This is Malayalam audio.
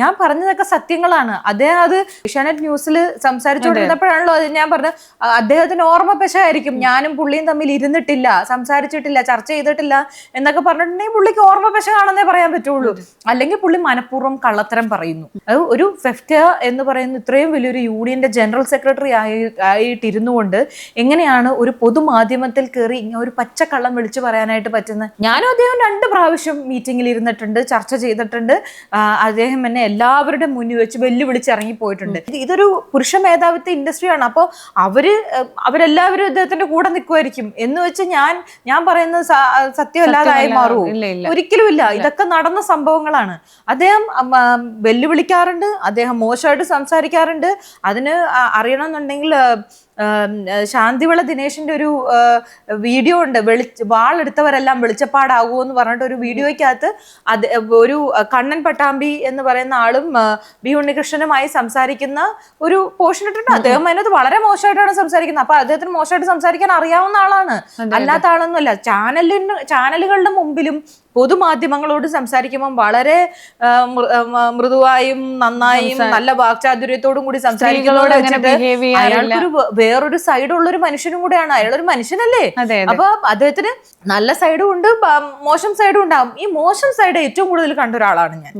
ഞാൻ പറഞ്ഞതൊക്കെ സത്യങ്ങളാണ്. അദ്ദേഹം അത് ഏഷ്യാനെറ്റ് ന്യൂസിൽ സംസാരിച്ചുകൊണ്ടിരുന്നപ്പോഴാണല്ലോ അത് ഞാൻ പറഞ്ഞത്. അദ്ദേഹത്തിന് ഓർമ്മ പെശായിരിക്കും ഞാനും പുള്ളിയും തമ്മിൽ ഇരുന്നിട്ടില്ല സംസാരിച്ചിട്ടില്ല ചർച്ച ചെയ്തിട്ടില്ല എന്നൊക്കെ പറഞ്ഞിട്ടുണ്ടെങ്കിൽ പുള്ളിക്ക് ഓർമ്മ പെശകാണെന്നേ പറയാൻ പറ്റുള്ളൂ. അല്ലെങ്കിൽ പുള്ളി മനഃപൂർവം കള്ളത്തരം പറയുന്നു. അത് ഒരു ഫെഫ്റ്റ എന്ന് പറയുന്ന ഇത്രയും വലിയൊരു യൂണിയന്റെ ജനറൽ സെക്രട്ടറി ആയി ആയിട്ടിരുന്നു കൊണ്ട് എങ്ങനെയാണ് ഒരു പൊതുമാധ്യമത്തിൽ കയറി ഒരു പച്ചക്കള്ളം വിളിച്ചു പറയാനായിട്ട് പറ്റുന്നത്? ഞാനും അദ്ദേഹം രണ്ട് പ്രാവശ്യം മീറ്റിംഗിൽ ഇരുന്നിട്ടുണ്ട് ചർച്ച ചെയ്തിട്ടുണ്ട്. അദ്ദേഹം എന്നെ എല്ലാവരുടെ മുന്നിൽ വെച്ച് വെല്ലുവിളിച്ച് ഇറങ്ങി പോയിട്ടുണ്ട്. ഇതൊരു പുരുഷ മേധാവിത്വ ഇൻഡസ്ട്രിയാണ് അപ്പോൾ അവർ അവരെല്ലാവരും ഇദ്ദേഹത്തിന്റെ കൂടെ നിൽക്കുമായിരിക്കും എന്ന് വെച്ച് ഞാൻ ഞാൻ പറയുന്നത് സത്യമല്ലാതായി മാറുമോ ഇല്ല ഒരിക്കലും ഇല്ല. ഇതൊക്കെ നടന്ന സംഭവങ്ങളാണ്. അദ്ദേഹം വെല്ലുവിളിക്കാറുണ്ട്. അദ്ദേഹം മോശമായിട്ട് സംസാരിക്കാറുണ്ട്. അതിന് അറിയണമെന്നുണ്ടെങ്കിൽ ശാന്തിവിള ദിനേശിന്റെ ഒരു വീഡിയോ ഉണ്ട്. വെളി വാളെടുത്തവരെല്ലാം വെളിച്ചപ്പാടാകുമോ എന്ന് പറഞ്ഞിട്ട് ഒരു വീഡിയോയ്ക്കകത്ത് അത് ഒരു കണ്ണൻ പട്ടാമ്പി എന്ന് പറയുന്ന ആളും ബി ഉണ്ണികൃഷ്ണനുമായി സംസാരിക്കുന്ന ഒരു പോർഷൻ ഇട്ടിട്ടുണ്ട്. അദ്ദേഹം അതിനകത്ത് വളരെ മോശമായിട്ടാണ് സംസാരിക്കുന്നത്. അപ്പൊ അദ്ദേഹത്തിന് മോശമായിട്ട് സംസാരിക്കാൻ അറിയാവുന്ന ആളാണ്. അല്ലാത്ത ആളൊന്നുമല്ല. ചാനലിന് ചാനലുകളുടെ മുമ്പിലും പൊതുമാധ്യമങ്ങളോട് സംസാരിക്കുമ്പോൾ വളരെ മൃദുവായും നന്നായും നല്ല വാക്ചാതുര്യത്തോടും കൂടി സംസാരിക്കുന്നതോട് അയാൾക്കൊരു വേറൊരു സൈഡുള്ളൊരു മനുഷ്യനും കൂടെയാണ്. അയാളൊരു മനുഷ്യനല്ലേ? അപ്പൊ അദ്ദേഹത്തിന് നല്ല സൈഡും ഉണ്ട് മോശം സൈഡും ഉണ്ടാവും. ഈ മോശം സൈഡ് ഏറ്റവും കൂടുതൽ കണ്ട ഒരാളാണ് ഞാൻ.